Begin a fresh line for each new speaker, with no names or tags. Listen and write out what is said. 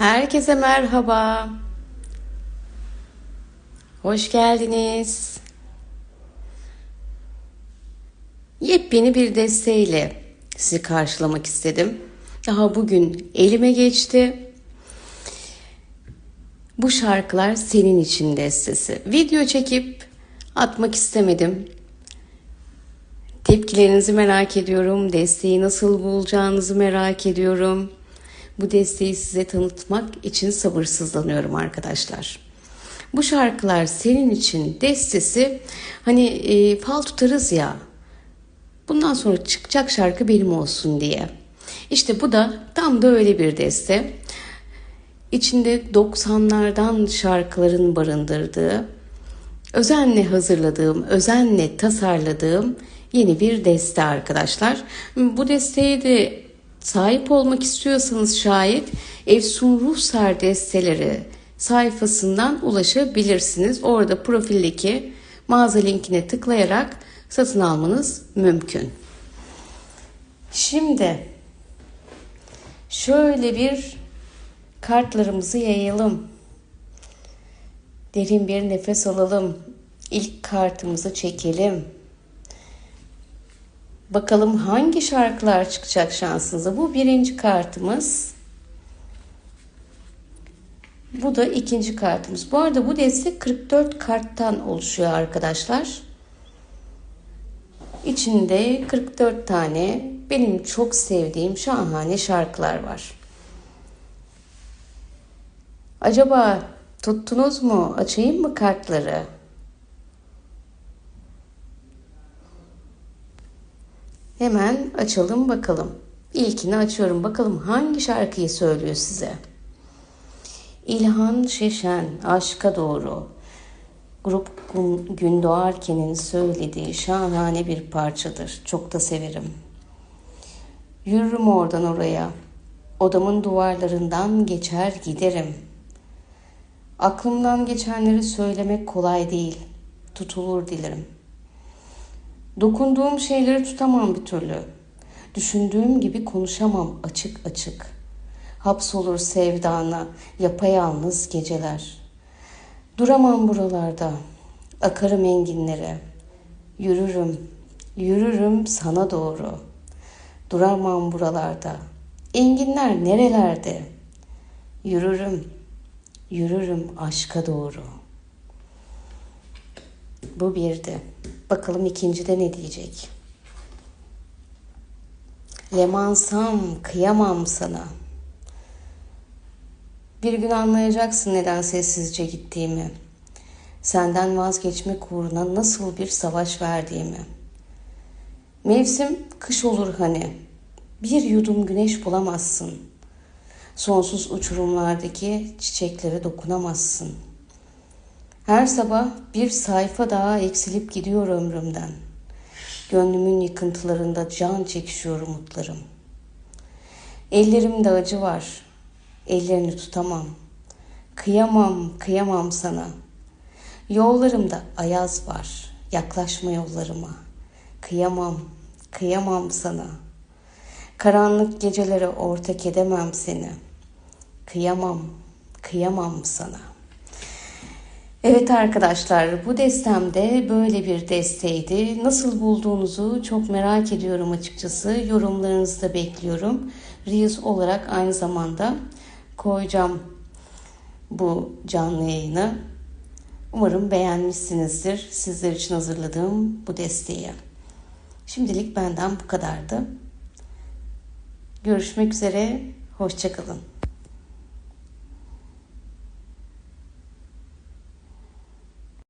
Herkese merhaba. Hoş geldiniz. Yepyeni bir desteğiyle sizi karşılamak istedim. Daha bugün elime geçti. Bu şarkılar senin için destesi. Video çekip atmak istemedim. Tepkilerinizi merak ediyorum. Desteği nasıl bulacağınızı merak ediyorum. Bu desteği size tanıtmak için sabırsızlanıyorum arkadaşlar. Bu şarkılar senin için destesi hani e, fal tutarız ya. Bundan sonra çıkacak şarkı benim olsun diye. İşte bu da tam da öyle bir deste. İçinde 90'lardan şarkıların barındırdığı, özenle hazırladığım, özenle tasarladığım yeni bir deste arkadaşlar. Bu desteği de sahip olmak istiyorsanız şayet Efsun Ruhsar desteleri sayfasından ulaşabilirsiniz. Orada profildeki mağaza linkine tıklayarak satın almanız mümkün. Şimdi şöyle bir kartlarımızı yayalım. Derin bir nefes alalım. İlk kartımızı çekelim. Bakalım hangi şarkılar çıkacak şansınıza. Bu birinci kartımız. Bu da ikinci kartımız. Bu arada bu destek 44 karttan oluşuyor arkadaşlar. İçinde 44 tane benim çok sevdiğim şahane şarkılar var. Acaba tuttunuz mu? Açayım mı kartları? Hemen açalım bakalım. İlkini açıyorum. Bakalım hangi şarkıyı söylüyor size? İlhan Şeşen, Aşka Doğru. Grup Gün Doğarken'in söylediği şahane bir parçadır. Çok da severim. Yürürüm oradan oraya. Odamın duvarlarından geçer giderim. Aklımdan geçenleri söylemek kolay değil. Tutulur dilerim. Dokunduğum şeyleri tutamam bir türlü. Düşündüğüm gibi konuşamam açık açık. Hapsolur sevdana yapayalnız geceler. Duramam buralarda. Akarım enginlere. Yürürüm, yürürüm sana doğru. Duramam buralarda. Enginler nerelerde? Yürürüm, yürürüm aşka doğru. Bu birdi. Bakalım ikincide ne diyecek? Lemansam kıyamam sana. Bir gün anlayacaksın neden sessizce gittiğimi. Senden vazgeçmek uğruna nasıl bir savaş verdiğimi. Mevsim kış olur hani. Bir yudum güneş bulamazsın. Sonsuz uçurumlardaki çiçeklere dokunamazsın. Her sabah bir sayfa daha eksilip gidiyor ömrümden. Gönlümün yıkıntılarında can çekişiyor umutlarım. Ellerimde acı var. Ellerini tutamam. Kıyamam, kıyamam sana. Yollarımda ayaz var. Yaklaşma yollarıma. Kıyamam, kıyamam sana. Karanlık gecelere ortak edemem seni. Kıyamam, kıyamam sana. Evet arkadaşlar bu destemde böyle bir desteydi. Nasıl bulduğunuzu çok merak ediyorum açıkçası. Yorumlarınızı da bekliyorum. Reels olarak aynı zamanda koyacağım bu canlı yayını. Umarım beğenmişsinizdir sizler için hazırladığım bu desteği. Şimdilik benden bu kadardı. Görüşmek üzere, hoşçakalın.